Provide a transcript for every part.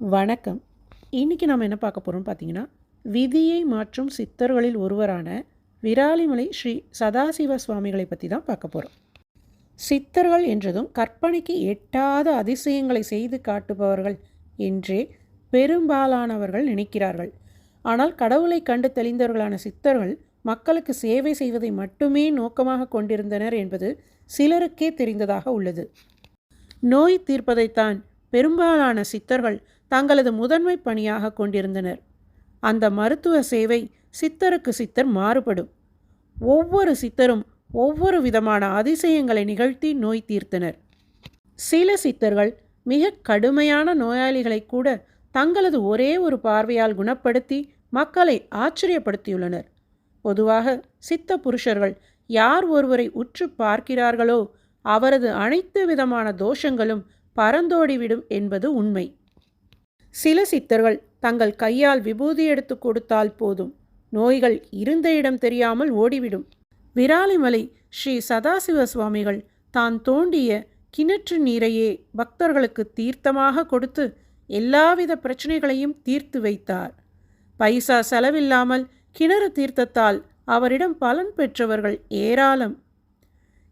வணக்கம். இன்றைக்கி நாம் என்ன பார்க்க போகிறோம் பார்த்தீங்கன்னா விதியை மாற்றும் சித்தர்களில் ஒருவரான விராலிமலை ஸ்ரீ சதாசிவ சுவாமிகளை பற்றி தான் பார்க்க போகிறோம் சித்தர்கள் என்றதும் கற்பனைக்கு எட்டாத அதிசயங்களை செய்து காட்டுபவர்கள் என்றே பெரும்பாலானவர்கள் நினைக்கிறார்கள். ஆனால் கடவுளை கண்டு தெளிந்தவர்களான சித்தர்கள் மக்களுக்கு சேவை செய்வதை மட்டுமே நோக்கமாக கொண்டிருந்தனர் என்பது சிலருக்கே தெரிந்ததாக உள்ளது. நோய் தீர்ப்பதைத்தான் பெரும்பாலான சித்தர்கள் தங்களது முதன்மை பணியாக கொண்டிருந்தனர். அந்த மருத்துவ சேவை சித்தருக்கு சித்தர் மாறுபடும். ஒவ்வொரு சித்தரும் ஒவ்வொரு விதமான அதிசயங்களை நிகழ்த்தி நோய் தீர்த்தனர். சில சித்தர்கள் மிக கடுமையான நோயாளிகளை கூட தங்களது ஒரே ஒரு பார்வையால் குணப்படுத்தி மக்களை ஆச்சரியப்படுத்தியுள்ளனர். பொதுவாக சித்த புருஷர்கள் யார் ஒருவரை உற்று பார்க்கிறார்களோ அவரது அனைத்து விதமான தோஷங்களும் பறந்தோடிவிடும் என்பது உண்மை. சில சித்தர்கள் தங்கள் கையால் விபூதி எடுத்து கொடுத்தால் போதும். நோய்கள் இருந்த இடம் தெரியாமல் ஓடிவிடும். விராலிமலை ஸ்ரீ சதாசிவ சுவாமிகள் தான் தோண்டிய கிணற்று நீரையே பக்தர்களுக்கு தீர்த்தமாக கொடுத்து எல்லாவித பிரச்சனைகளையும் தீர்த்து வைத்தார். பைசா செலவில்லாமல் கிணறு தீர்த்தத்தால் அவரிடம் பலன் பெற்றவர்கள் ஏராளம்.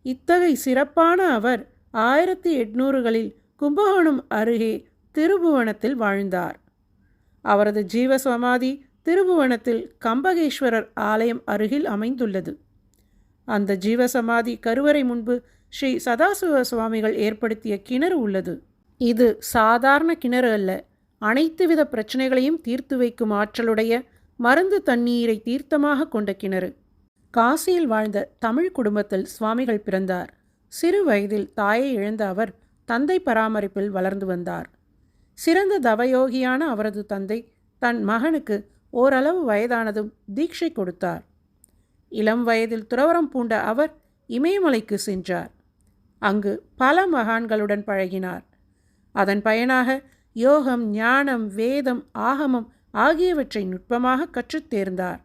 இத்தகை சிறப்பான அவர் ஆயிரத்தி எட்நூறுகளில் கும்பகோணம் அருகே திருபுவனத்தில் வாழ்ந்தார். அவரது ஜீவசமாதி திருபுவனத்தில் கம்பகேஸ்வரர் ஆலயம் அருகில் அமைந்துள்ளது. அந்த ஜீவசமாதி கருவறை முன்பு ஸ்ரீ சதாசிவ சுவாமிகள் ஏற்படுத்திய கிணறு உள்ளது. இது சாதாரண கிணறு அல்ல. அனைத்து வித பிரச்சனைகளையும் தீர்த்து வைக்கும் ஆற்றலுடைய மருந்து தண்ணீரை தீர்த்தமாக கொண்ட கிணறு. காசியில் வாழ்ந்த தமிழ் குடும்பத்தில் சுவாமிகள் பிறந்தார். சிறு வயதில் தாயை இழந்த அவர் தந்தை பராமரிப்பில் வளர்ந்து வந்தார். சிறந்த தவயோகியான அவரது தந்தை தன் மகனுக்கு ஓரளவு வயதானதும் தீட்சை கொடுத்தார். இளம் வயதில் துறவரம் பூண்ட அவர் இமயமலைக்கு சென்றார். அங்கு பல மகான்களுடன் பழகினார். அதன் பயனாக யோகம் ஞானம் வேதம் ஆகமம் ஆகியவற்றை நுட்பமாக கற்றுத் தேர்ந்தார்.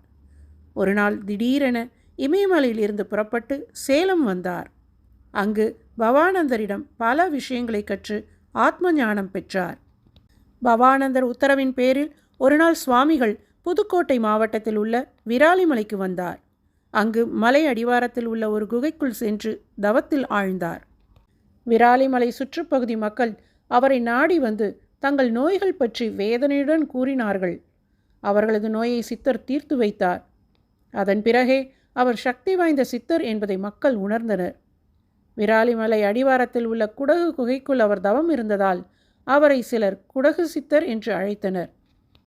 ஒரு நாள் திடீரென இமயமலையில் இருந்து புறப்பட்டு சேலம் வந்தார். அங்கு பவானந்தரிடம் பல விஷயங்களை கற்று ஆத்ம ஞானம் பெற்றார். பவானந்தர் உத்தரவின் பேரில் ஒருநாள் சுவாமிகள் புதுக்கோட்டை மாவட்டத்தில் உள்ள விராலிமலைக்கு வந்தார். அங்கு மலை அடிவாரத்தில் உள்ள ஒரு குகைக்குள் சென்று தவத்தில் ஆழ்ந்தார். விராலிமலை சுற்றுப்பகுதி மக்கள் அவரை நாடி வந்து தங்கள் நோய்கள் பற்றி வேதனையுடன் கூறினார்கள். அவர்களது நோயை சித்தர் தீர்த்து வைத்தார். அதன் பிறகே அவர் சக்தி வாய்ந்த சித்தர் என்பதை மக்கள் உணர்ந்தனர். விராலிமலை அடிவாரத்தில் உள்ள குடகு குகைக்குள் அவர் தவம் இருந்ததால் அவரை சிலர் குடகு சித்தர் என்று அழைத்தனர்.